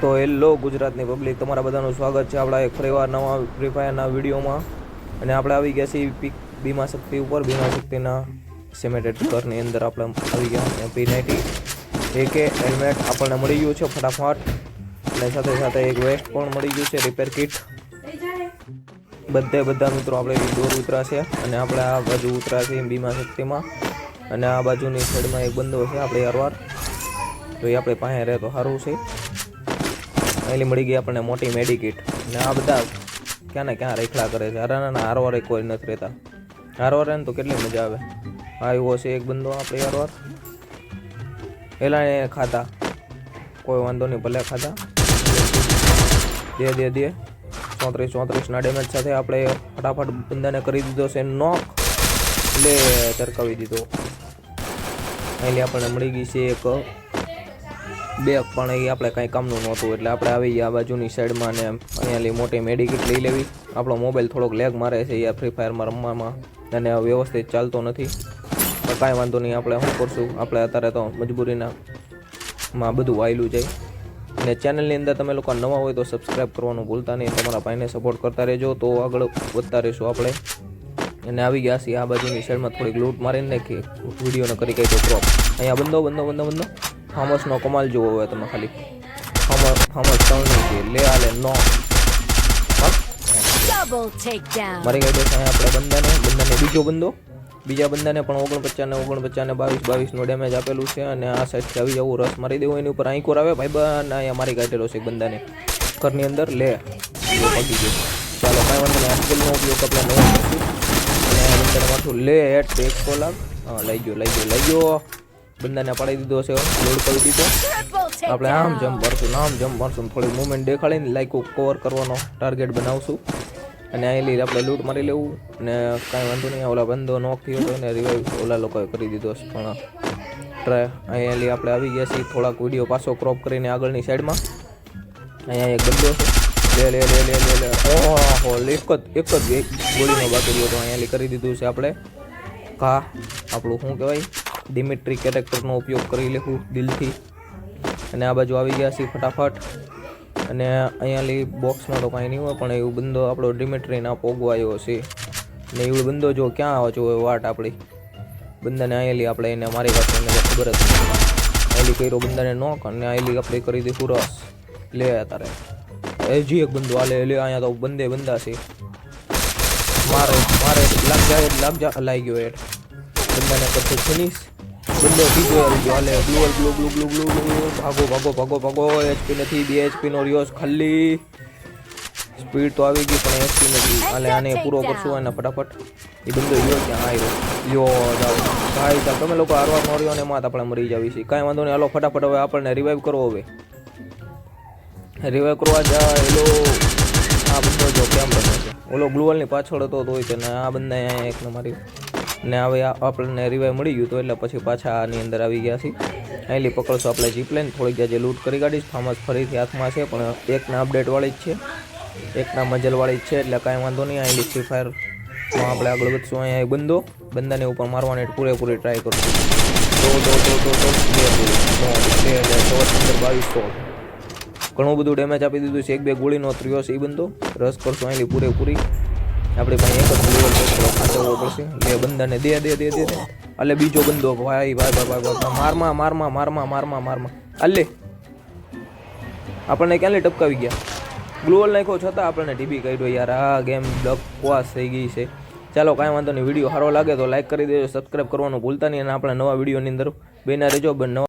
તો હેલો ગુજરાતની પબ્લિક તમારા બધાનું સ્વાગત છે આપણા એક ફરીવાર નવા ફ્રી ફાયરના વિડીયોમાં. અને આપણે આવી ગયા છીએ પીક ભીમા શક્તિ ઉપર, ભીમા શક્તિના સિમેન્ટેડ ઘરની અંદર આપણે આવી ગયા અને પી નાઇન્ટી એકે હેલ્મેટ આપણને મળી ગયું છે ફટાફટ. અને સાથે સાથે એક વેસ્ટ પણ મળી ગયું છે રિપેર કિટ બધે બધા મિત્રો આપણે દૂર ઉતરા છે. અને આપણે આ બાજુ ઉતરા બીમા શક્તિમાં. અને આ બાજુની સાઈડમાં એક બંદો છે, આપણે યારવાર તો એ આપણે પાસે રહે તો સારું છે. અહીંલી મળી ગઈ આપણને મોટી મેડિકિટ. ને આ બધા ક્યાં ને ક્યાં રેખલા કરે છે? હારાના હારવારે કોઈ નથી રહેતા. હારવારે ને તો કેટલી મજા આવે. આવ્યો છે એક બંદો આપણે હારવાર. એલા એ ખાતા કોઈ વાંધો નહીં, ભલે ખાતા દે દે દે. ચોત્રીસ ચોત્રીસના ડેમેજ સાથે આપણે ફટાફટ બંદાને કરી દીધો છે નોક લે તરકાવી દીધો. અહીંયા આપણને મળી ગઈ છે એક બેગ પણ એ આપણે કાંઈ કામનું નહોતું, એટલે આપણે આવી ગયા આ બાજુની સાઈડમાં ને અહીંયાથી મોટી મેડિકિટ લઈ લેવી. આપણો મોબાઈલ થોડોક લેગ મારે છે યાર ફ્રી ફાયરમાં રમવામાં, અને વ્યવસ્થિત ચાલતો નથી. તો કાંઈ વાંધો નહીં, આપણે શું કરશું? આપણે અત્યારે તો મજબૂરીના માં બધું વાયલું જાય અને ચેનલની અંદર તમે લોકો નવા હોય તો સબસ્ક્રાઈબ કરવાનું ભૂલતા નહીં, તમારા ભાઈને સપોર્ટ કરતા રહેજો. તો આગળ વધતા રહીશું આપણે. અને આવી ગયા છીએ આ બાજુની સાઈડમાં થોડીક લૂંટ મારીને નાખી વિડીયોને કરી કઈ તો ક્રોપ અહીંયા બંધો બંધો બંધો બંધો. ફાર્મસનો કમાલ જોવો હોય તમે ખાલી. ફાર્મસ ફાર્મસ ત્રણની છે. લે આલે નો. Double takedown. મારી ગઈ છે આપણે બંદાને બંદાને બીજો બંદો. બીજા બંદાને પણ ઓગણપચાસ ને ઓગણપચાસ ને બાવીસ બાવીસ નો ડેમેજ આપેલું છે અને આ સાઈડથી આવી જવું રસ મારી દેવું એની ઉપર આંકોર આવે. ભાઈ બન અહીંયા મારી કાઢેલો છે એક બંદાને. ઘરની અંદર લે. પગી ગયો. ચાલો કાંઈ વાંધો નહીં. આજકાલનો ઉપયોગ આપણે નવો કરીશું. અને આ બંદાને માથું લે. હેડ એકસો કોલાક હા લઈ ગયો લઈ ગયો લઈ ગયો. બંદાને પાડી દીધો છે લોડ કરી દીધો. આપણે આમ. જમ્પ મારશું આમ જમ્પ મારશું થોડી મુવમેન્ટ દેખાડીને લાઈક કવર કરવાનો ટાર્ગેટ બનાવશું. અને અહીં આપણે લૂંટ મારી લેવું. અને કાંઈ વાંધો નહીં ઓલા બંધો ન થયો હતો અને રિવાઈવ ઓલા લોકોએ કરી દીધો છે, પણ ટ્રાય અહીંયા આપણે આવી ગયા છીએ, થોડાક વીડિયો પાછો ક્રોપ કરીને આગળની સાઈડમાં અહીંયા એક બંધો છે. લે લે લે લે લે લે. ઓહો, એક જ એક જ ગોળીનો બાકી રહ્યો હતો, અહીંયા કરી દીધું છે આપણે. કા આપણું શું કહેવાય? ડિમિટ્રી કેરેક્ટરનો ઉપયોગ કરી લેવું દિલથી. અને આ બાજુ આવી ગયા છીએ ફટાફટ. અને અહીંયાલી બોક્સમાં તો કાંઈ નહીં હોય, પણ એવું બંદો આપણો ડિમિટ્રીના પોગવાયો છે. ને એવું બંદો જો ક્યાં આવે છે વાટ આપણી બંદાને અહીંયાલી આપણે એને મારી પાસે એને ખબર જ નથી અહીંયાલી કર્યો બંદાને નોક અને આયલી આપણે કરી દીધું રસ. લે તારે. હજી એક બંદો આલે લે અહીંયા તો બંદે બંદા છે. મારે મારે લાગ જાય લાગ જા લાગી ગયો એટ બંદાને કરશે ફિનિશ બંદો બીજો આવી હાલે ગ્લુ ગ્લુ ગ્લુ ગ્લુ ગ્લુ ભાગો ભાગો ભાગો ભાગો એચપી નથી બે એચપી નો રિયોસ ખાલી. સ્પીડ તો આવી ગઈ પણ એચપી નથી. હાલે આને પૂરો કરશું અને ફટાફટ. એ બંદો યો ક્યાં આવ્યો યો જાઓ. ભાઈ સાહેબ તમે લોકો હારવાર નો ને એમાં આપણે મરી જાવી છીએ કાંઈ વાંધો નહીં હાલો ફટાફટ હવે આપણને રિવાઈવ કરવો હવે. રિવાઈવ કરવા જાય હેલો. આ બંદો જો કેમ રમે છે. ઓલો ગ્લુઅલની પાછળ હતો તોય તેને આ બંને એક મારી. ને હવે આપણને રિવાય મળી ગયું તો એટલે પછી પાછા આની અંદર આવી ગયા છીએ. અહીંલી પકડશું આપણે જીપલાઈન થોડીક જે લૂંટ કરી કાઢીશ ફાર્મસ ફરીથી હાથમાં છે, પણ એકના અપડેટવાળી જ છે. એકના મજલવાળી જ છે, એટલે કાંઈ વાંધો નહીં. અહીંલી ફ્રી ફાયર આપણે આગળ વધશું. અહીંયા બંદો. બંદાને ઉપર મારવાની પૂરેપૂરી ટ્રાય કરશું તો દો દો દો બે બે બાવીસ ઘણું બધું ડેમેજ આપી દીધું છે. એક, બે ગોળીનો ત્રિયો છે એ બંદો. રસ કરશું અહીંલી પૂરેપૂરી. આપણે ભાઈ એક જ લેવલ ખાંચવવો પડશે. બે બંદાને દે દે દે દે અલે બીજો બંદો ભાઈ ભાઈ ભાઈ ભાઈ ભાઈ, મારમાં મારમાં મારમાં મારમાં મારમાં. અલે. આપણને ક્યાં ટપકાવી ગયા? ગ્લોવલ નાખ્યો છતાં આપણને ટીબી કાઢ્યો યાર. આ ગેમ બકવાસ થઈ ગઈ છે. ચાલો, કાંઈ વાંધો નહીં. વીડિયો સારો લાગે તો લાઈક કરી દેજો સબસ્ક્રાઈબ કરવાનું ભૂલતા નહીં અને આપણા નવા વિડીયોની અંદર બેના રહેજો. નવા